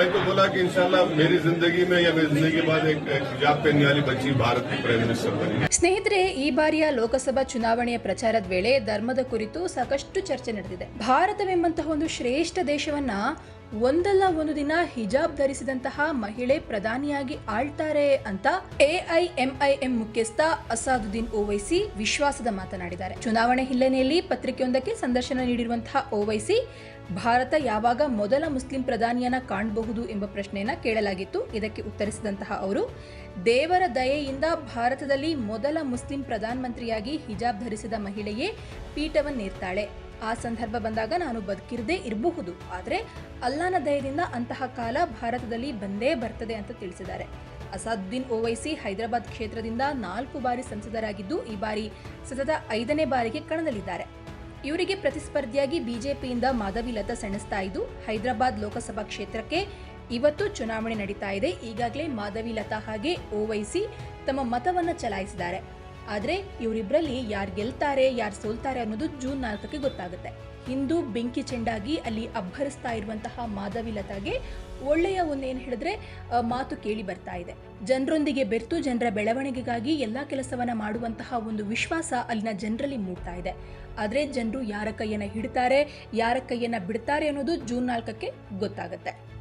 मैं तो बोला कि इंशाल्लाह मेरी जिंदगी में या मेरी जिंदगी के बाद एक एक हिजाब पहनने वाली बच्ची भारत की प्राइम मिनिस्टर बनी ಸ್ನೇಹಿತರೆ ಈ ಬಾರಿಯ ಲೋಕಸಭಾ ಚುನಾವಣೆಯ ಪ್ರಚಾರದ ವೇಳೆ ಧರ್ಮದ ಕುರಿತು ಸಾಕಷ್ಟು ಚರ್ಚೆ ನಡೆದಿದೆ ಭಾರತವೆಂಬಂತಹ ಒಂದು ಶ್ರೇಷ್ಠ ದೇಶವನ್ನ ಒಂದಲ್ಲ ಒಂದು ದಿನ ಹಿಜಾಬ್ ಧರಿಸಿದಂತಹ ಮಹಿಳೆ ಪ್ರಧಾನಿಯಾಗಿ ಆಳ್ತಾರೆ ಅಂತ ಎಐಎಂಐಎಂ ಮುಖ್ಯಸ್ಥ ಅಸಾದುದ್ದೀನ್ ಓವೈಸಿ ವಿಶ್ವಾಸದ ಮಾತನಾಡಿದ್ದಾರೆ. ಚುನಾವಣೆ ಹಿನ್ನೆಲೆಯಲ್ಲಿ ಪತ್ರಿಕೆಯೊಂದಕ್ಕೆ ಸಂದರ್ಶನ ನೀಡಿರುವಂತಹ ಓವೈಸಿ, ಭಾರತ ಯಾವಾಗ ಮೊದಲ ಮುಸ್ಲಿಂ ಪ್ರಧಾನಿಯನ್ನ ಕಾಣಬಹುದು ಎಂಬ ಪ್ರಶ್ನೆಯನ್ನ ಕೇಳಲಾಗಿತ್ತು. ಇದಕ್ಕೆ ಉತ್ತರಿಸಿದಂತಹ ಅವರು, ದೇವರ ದಯೆಯಿಂದ ಭಾರತದಲ್ಲಿ ಮೊದಲ ಮುಸ್ಲಿಂ ಪ್ರಧಾನಮಂತ್ರಿಯಾಗಿ ಹಿಜಾಬ್ ಧರಿಸಿದ ಮಹಿಳೆಯೇ ಪೀಠವನ್ನೇರ್ತಾಳೆ. ಆ ಸಂದರ್ಭ ಬಂದಾಗ ನಾನು ಬದುಕಿರದೇ ಇರಬಹುದು. ಆದರೆ ಅಲ್ಲಾನ ದಯದಿಂದ ಅಂತಹ ಕಾಲ ಭಾರತದಲ್ಲಿ ಬಂದೇ ಬರ್ತದೆ ಅಂತ ತಿಳಿಸಿದ್ದಾರೆ. ಅಸಾದುದ್ದೀನ್ ಓವೈಸಿ ಹೈದರಾಬಾದ್ ಕ್ಷೇತ್ರದಿಂದ ನಾಲ್ಕು ಬಾರಿ ಸಂಸದರಾಗಿದ್ದು ಈ ಬಾರಿ ಸತತ ಐದನೇ ಬಾರಿಗೆ ಕಣದಲ್ಲಿದ್ದಾರೆ. ಇವರಿಗೆ ಪ್ರತಿಸ್ಪರ್ಧಿಯಾಗಿ ಬಿಜೆಪಿಯಿಂದ ಮಾಧವಿ ಲತಾ ಸೆಣಸ್ತಾ ಇದ್ದು, ಹೈದರಾಬಾದ್ ಲೋಕಸಭಾ ಕ್ಷೇತ್ರಕ್ಕೆ ಇವತ್ತು ಚುನಾವಣೆ ನಡೀತಾ ಇದೆ. ಈಗಾಗಲೇ ಮಾಧವಿ ಲತಾ ಹಾಗೆ ಓವೈಸಿ ತಮ್ಮ ಮತವನ್ನು ಚಲಾಯಿಸಿದ್ದಾರೆ. ಆದ್ರೆ ಇವರಿಬ್ಬರಲ್ಲಿ ಯಾರು ಗೆಲ್ತಾರೆ, ಯಾರು ಸೋಲ್ತಾರೆ ಅನ್ನೋದು ಜೂನ್ ನಾಲ್ಕಕ್ಕೆ ಗೊತ್ತಾಗುತ್ತೆ. ಇಂದು ಬೆಂಕಿ ಚೆಂಡಾಗಿ ಅಲ್ಲಿ ಅಬ್ಬರಿಸ್ತಾ ಇರುವಂತಹ ಮಾಧವಿ ಲತಾಗೆ ಒಳ್ಳೆಯ ಒಂದೇನು ಹೇಳಿದ್ರೆ ಮಾತು ಕೇಳಿ ಬರ್ತಾ ಇದೆ. ಜನರೊಂದಿಗೆ ಬೆರೆತು, ಜನರ ಬೆಳವಣಿಗೆಗಾಗಿ ಎಲ್ಲ ಕೆಲಸವನ್ನ ಮಾಡುವಂತಹ ಒಂದು ವಿಶ್ವಾಸ ಅಲ್ಲಿನ ಜನರಲ್ಲಿ ಮೂಡ್ತಾ ಇದೆ. ಆದರೆ ಜನರು ಯಾರ ಕೈಯನ್ನ ಹಿಡ್ತಾರೆ, ಯಾರ ಕೈಯನ್ನ ಬಿಡ್ತಾರೆ ಅನ್ನೋದು ಜೂನ್ ನಾಲ್ಕಕ್ಕೆ ಗೊತ್ತಾಗುತ್ತೆ.